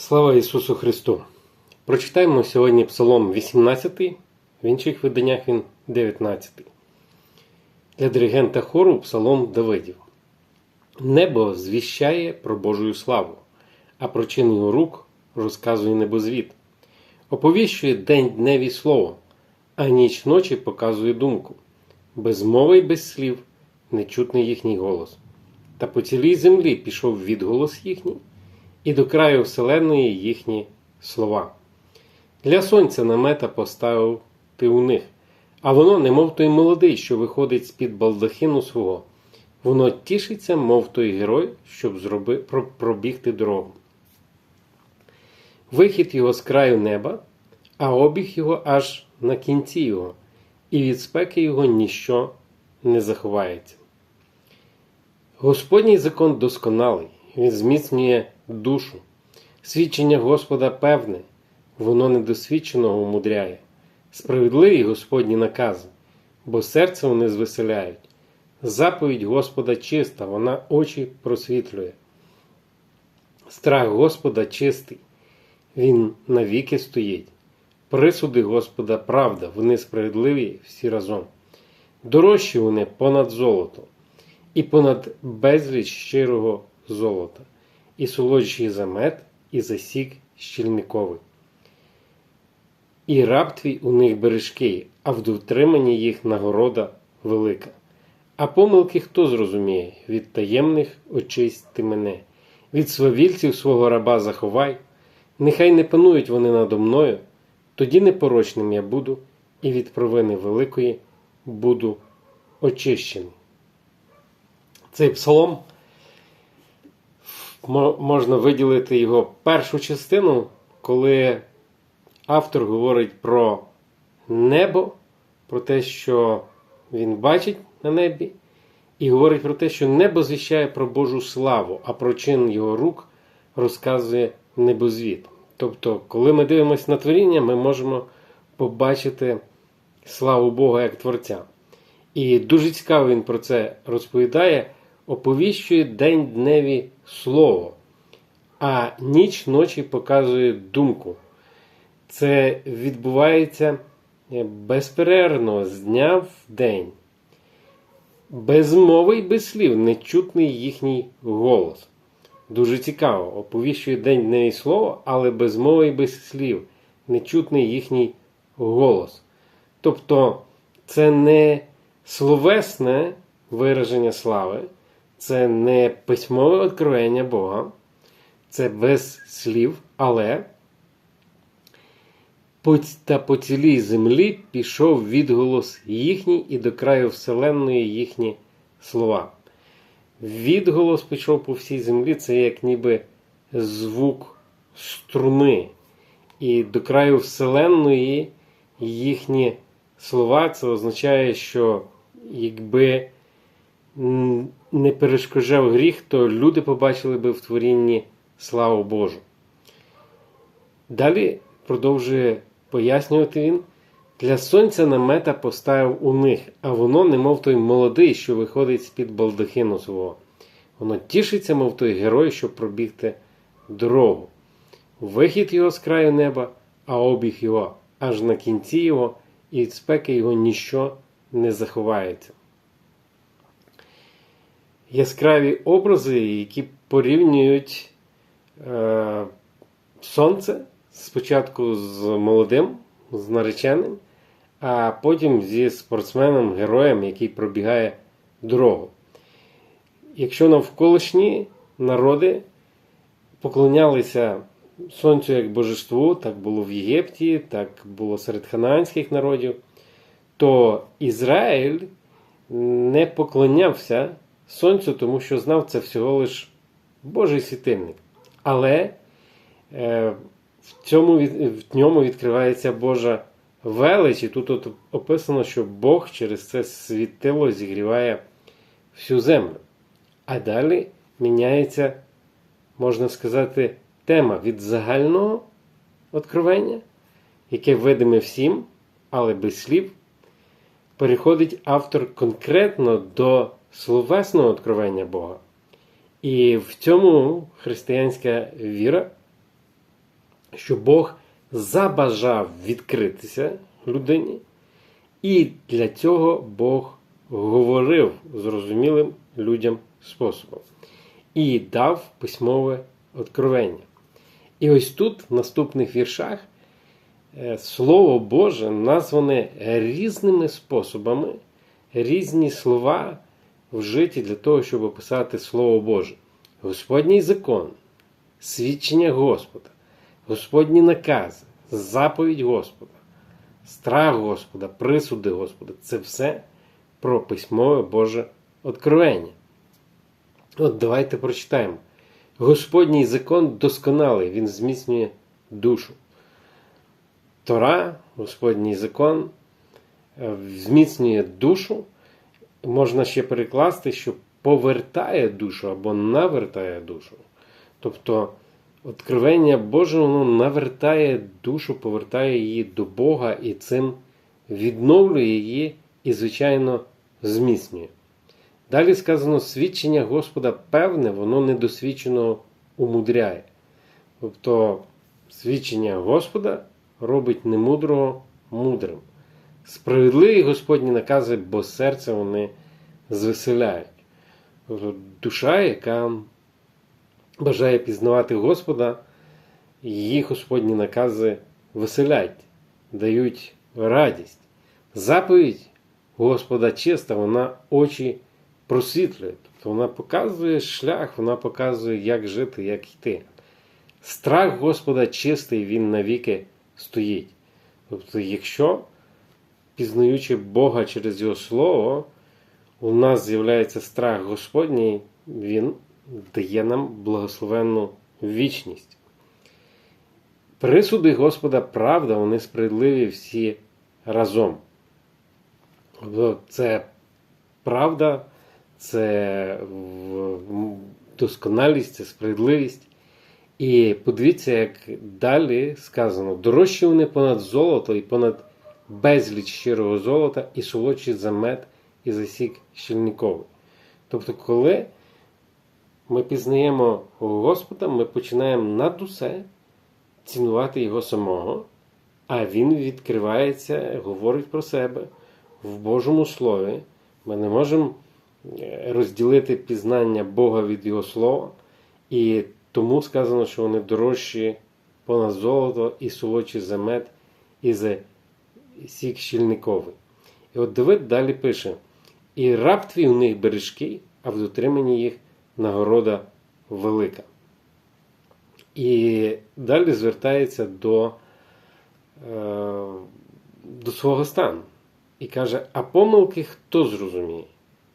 Слава Ісусу Христу! Прочитаємо сьогодні Псалом 18, в інших виданнях він 19. Для диригента хору Псалом Давидів. Небо звіщає про Божою славу, а про чин його рук розказує небозвід. Оповіщує день дневі слово, а ніч ночі показує думку. Без мови й без слів нечутний їхній голос. Та по цілій землі пішов відголос їхній і до краю вселеної їхні слова. Для сонця намета поставив ти у них, а воно, немов той молодий, що виходить з-під балдахину свого. Воно тішиться, мов той герой, щоб зроби, пробігти дорогу. Вихід його з краю неба, а обіг його аж на кінці його, і від спеки його ніщо не заховається. Господній закон досконалий, він зміцнює душу. Свідчення Господа певне, воно недосвідченого умудряє. Справедливі Господні накази, бо серце вони звеселяють. Заповідь Господа чиста, вона очі просвітлює. Страх Господа чистий, Він навіки стоїть. Присуди Господа правда, вони справедливі всі разом. Дорожчі вони понад золото, і понад безліч щирого золота, і солодший за мед, і за сік щільниковий. І раб твій у них бережкий, а в дотриманні їх нагорода велика. А помилки хто зрозуміє? Від таємних очисти мене, від свавільців свого раба заховай, нехай не панують вони надо мною, тоді непорочним я буду, і від провини великої буду очищений. Цей псалом можна виділити його першу частину, коли автор говорить про небо, про те, що він бачить на небі, і говорить про те, що небо звіщає про Божу славу, а про чин його рук розказує небозвід. Тобто, коли ми дивимося на творіння, ми можемо побачити славу Бога як Творця. І дуже цікаво він про це розповідає, оповіщує день дневі слово, а ніч ночі показує думку. Це відбувається безперервно з дня в день. Без мови й без слів нечутний їхній голос. Дуже цікаво, оповіщує день дневі слово, але без мови й без слів нечутний їхній голос. Тобто це не словесне вираження слави, це не письмове откровення Бога, це без слів, але та по цілій землі пішов відголос їхній і до краю Вселенної їхні слова. Відголос пішов по всій землі, це як ніби звук струни. І до краю Вселенної їхні слова це означає, що якби не перешкоджав гріх, то люди побачили би в творінні славу Божу. Далі продовжує пояснювати він. Для сонця намета поставив у них, а воно, немов той молодий, що виходить з-під балдахину свого. Воно тішиться, мов той герой, щоб пробігти дорогу. Вихід його з краю неба, а обіг його аж на кінці його, і від спеки його ніщо не заховається. Яскраві образи, які порівнюють е, сонце спочатку з молодим, з нареченим, а потім зі спортсменом, героєм, який пробігає дорогу. Якщо навколишні народи поклонялися сонцю як божеству, так було в Єгипті, так було серед ханаанських народів, то Ізраїль не поклонявся сонцю, тому що знав це всього лиш Божий світильник. Але е, в цьому в ньому відкривається Божа велич, і тут от описано, що Бог через це світило зігріває всю землю. А далі міняється, можна сказати, тема від загального откровення, яке видиме всім, але без слів, переходить автор конкретно до словесного откровення Бога. І в цьому християнська віра що Бог забажав відкритися людині, і для цього Бог говорив зрозумілим людям способом і дав письмове откровення. І ось тут, в наступних віршах, е, Слово Боже назване різними способами, різні слова вжиті для того, щоб описати Слово Боже. Господній закон, свідчення Господа, Господні накази, заповідь Господа, страх Господа, присуди Господа це все про письмове Боже откровення. От давайте прочитаємо. Господній закон досконалий, він зміцнює душу. Тора, Господній закон, е, зміцнює душу. Можна ще перекласти, що повертає душу або навертає душу. Тобто, откровення Боже воно навертає душу, повертає її до Бога і цим відновлює її і, звичайно, зміцнює. Далі сказано, свідчення Господа певне, воно недосвідченого умудряє. Тобто, свідчення Господа робить немудрого мудрим. Справедливі Господні накази, бо серце вони звеселяють. Душа, яка бажає пізнавати Господа, її Господні накази веселять, дають радість. Заповідь Господа чиста, вона очі просвітлює. Тобто вона показує шлях, вона показує, як жити, як йти. Страх Господа чистий, він навіки стоїть. Тобто, якщо, пізнаючи Бога через Його Слово, у нас з'являється страх Господній, Він дає нам благословенну вічність. Присуди Господа правда, вони справедливі всі разом. Тобто Це правда, це досконалість, це справедливість. І подивіться, як далі сказано: дорожчі вони понад золото і понад безліч щирого золота, і солодші за мед і засік щільниковий. Тобто, коли ми пізнаємо Господа, ми починаємо над усе цінувати Його самого, а Він відкривається, говорить про себе в Божому Слові. Ми не можемо розділити пізнання Бога від Його Слова. І тому сказано, що вони дорожчі понад золото і солодші за мед і за сік щільниковий. І от Давид далі пише: І раб твій у них бережки, а в дотриманні їх нагорода велика. І далі звертається до, е, до свого стану. І каже: А помилки хто зрозуміє?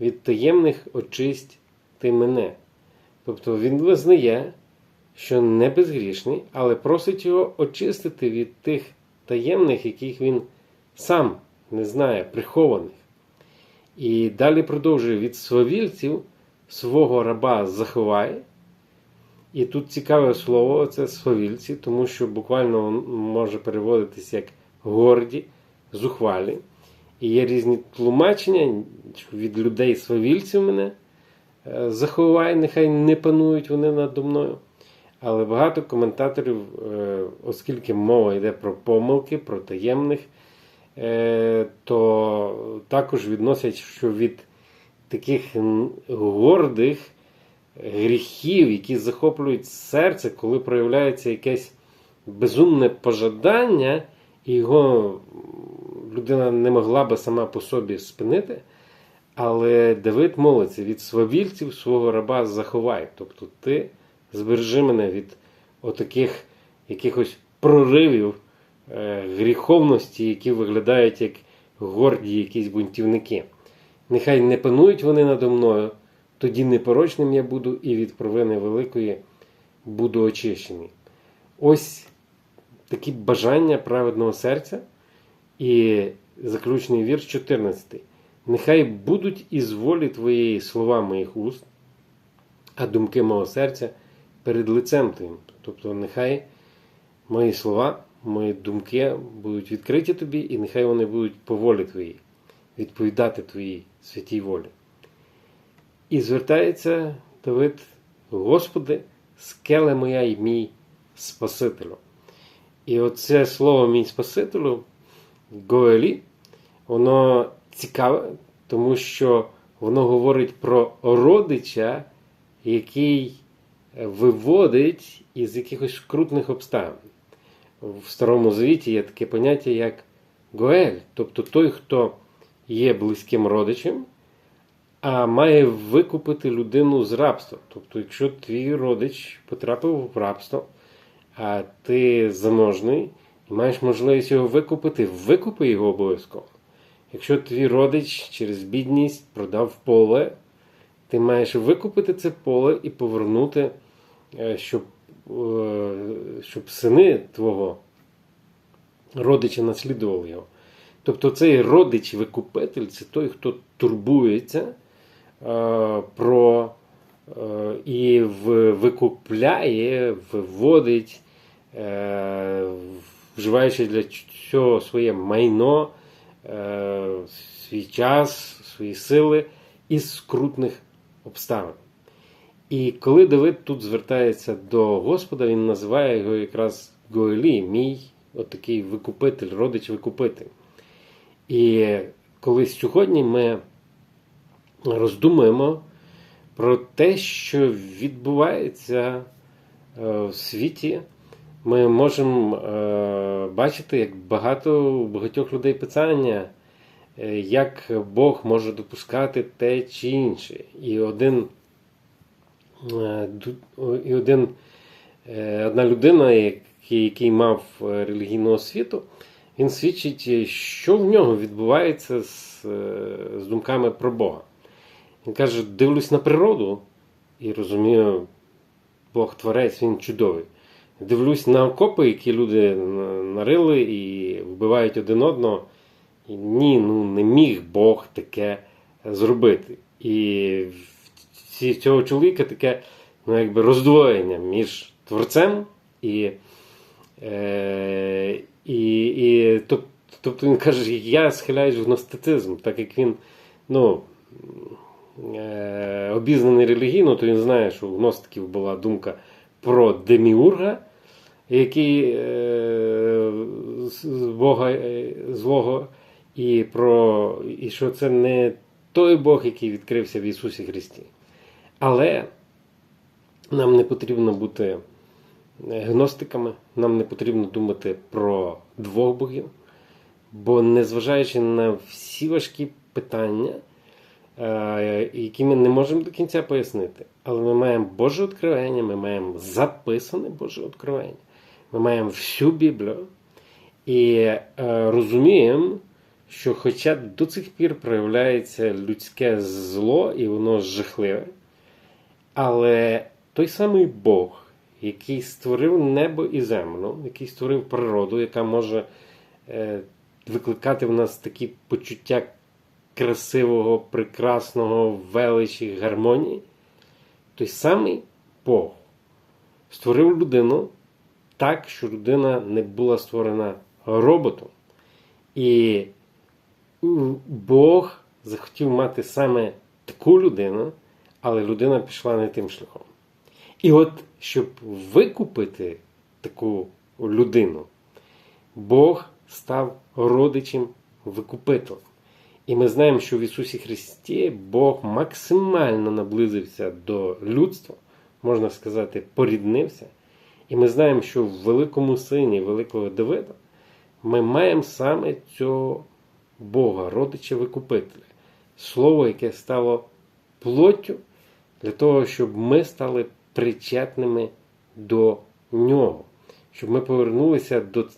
Від таємних очисть ти мене. Тобто він визнає, що не безгрішний, але просить його очистити від тих таємних, яких він сам не знає, прихованих. І далі продовжує від свавільців свого раба заховай. І тут цікаве слово це свавільці, тому що буквально може переводитись як горді, зухвалі. І є різні тлумачення від людей свавільців мене. Е, заховай, нехай не панують вони надо мною. Але багато коментаторів, е, оскільки мова йде про помилки, про таємних, то також відносять, що від таких гордих гріхів, які захоплюють серце, коли проявляється якесь безумне пожадання, і його людина не могла би сама по собі спинити. Але Давид молиться від свавільців свого раба заховай. Тобто ти збережи мене від отаких якихось проривів е, гріховності, які виглядають як горді якісь бунтівники. Нехай не панують вони надо мною, тоді непорочним я буду і від провини великої буду очищений. Ось такі бажання праведного серця. І заключний вірш 14. Нехай будуть із волі твоєї слова моїх уст, а думки мого серця перед лицем Твоїм. Тобто, нехай мої слова, мої думки будуть відкриті тобі, і нехай вони будуть по волі твоїй, відповідати Твоїй святій волі. І звертається Давид, Господи, скеле моя й мій Спасителю. І оце слово мій Спасителю, Гоелі, воно цікаве, тому що воно говорить про родича, який виводить із якихось скрутних обставин. В Старому Завіті є таке поняття, як Гоель, тобто той, хто є близьким родичем, а має викупити людину з рабства. Тобто, якщо твій родич потрапив в рабство, а ти заможний і маєш можливість його викупити, викупи його обов'язково. Якщо твій родич через бідність продав поле, ти маєш викупити це поле і повернути, е, щоб, щоб сини твого родича наслідували його. Тобто цей родич-викупитель це той, хто турбується е, про е, і викупляє, виводить, е, вживаючи для цього своє майно, е, свій час, свої сили із скрутних обставин. І коли Давид тут звертається до Господа, він називає його якраз Гоелі, мій отакий викупитель, родич-викупитель. І коли сьогодні ми роздумуємо про те, що відбувається е, в світі, ми можемо е, бачити, як багато у багатьох людей питання, е, як Бог може допускати те чи інше. І один, і один, е, одна людина, який, який мав е, релігійну освіту, він свідчить, що в нього відбувається з, е, з думками про Бога. Він каже: дивлюсь на природу і розумію, Бог творець, він чудовий. Дивлюсь на окопи, які люди нарили і вбивають один одного. І ні, ну не міг Бог таке зробити. І цього чоловіка таке ну, якби роздвоєння між творцем і. Е, і, і тоб- тобто він каже, я схиляюсь в гностицизм, так як він ну, е, обізнаний релігійно, то він знає, що у гностиків була думка про деміурга, який е, з Бога е, злого, і, про, і що це не той Бог, який відкрився в Ісусі Христі. Але нам не потрібно бути гностиками, нам не потрібно думати про двох богів, бо незважаючи на всі важкі питання, е, які ми не можемо до кінця пояснити, але ми маємо Боже откровення, ми маємо записане Боже откровення, ми маємо всю Біблію і е, розуміємо, що хоча до цих пір проявляється людське зло і воно жахливе, але той самий Бог, який створив небо і землю, який створив природу, яка може е, викликати в нас такі почуття красивого, прекрасного, величі, гармонії, той самий Бог створив людину так, що людина не була створена роботом. І Бог захотів мати саме таку людину, але людина пішла не тим шляхом. І от, щоб викупити таку людину, Бог став родичем викупителем. І ми знаємо, що в Ісусі Христі Бог максимально наблизився до людства, можна сказати, поріднився. І ми знаємо, що в великому сині великого Давида ми маємо саме цього Бога, родича викупителя, слово, яке стало плоттю для того, щоб ми стали причетними до нього, щоб ми повернулися до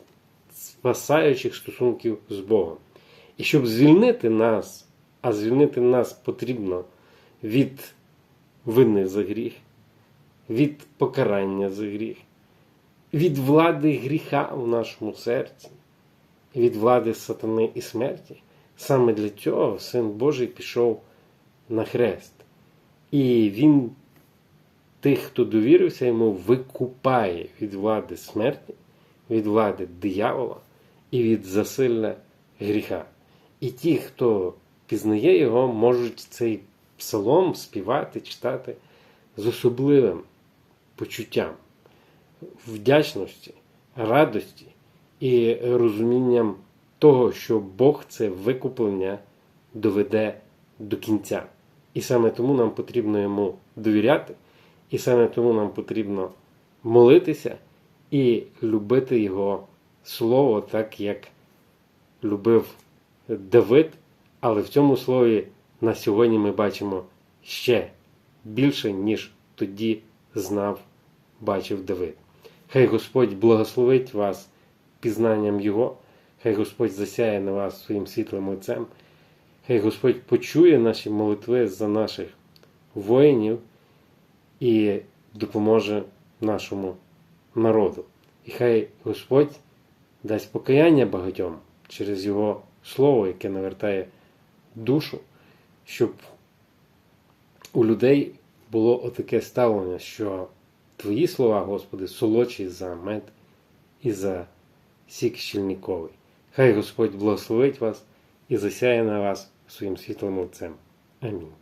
спасаючих стосунків з Богом. І щоб звільнити нас, а звільнити нас потрібно від вини за гріх, від покарання за гріх, від влади гріха в нашому серці, від влади сатани і смерті. Саме для цього Син Божий пішов на хрест. І Він тих, хто довірився йому, викупає від влади смерті, від влади диявола і від засилля гріха. І ті, хто пізнає його, можуть цей псалом співати, читати з особливим почуттям вдячності, радості і розумінням того, що Бог це викуплення доведе до кінця. І саме тому нам потрібно йому довіряти, і саме тому нам потрібно молитися і любити Його Слово, так як любив Давид. Але в цьому слові на сьогодні ми бачимо ще більше, ніж тоді знав, бачив Давид. Хай Господь благословить вас пізнанням Його, хай Господь засяє на вас своїм світлим лицем, хай Господь почує наші молитви за наших воїнів і допоможе нашому народу. І хай Господь дасть покаяння багатьом через Його Слово, яке навертає душу, щоб у людей було отаке ставлення, що Твої слова, Господи, солодші за мед і за сік щільниковий. Хай Господь благословить вас і засяє на вас своїм світлим Отцем. Амінь.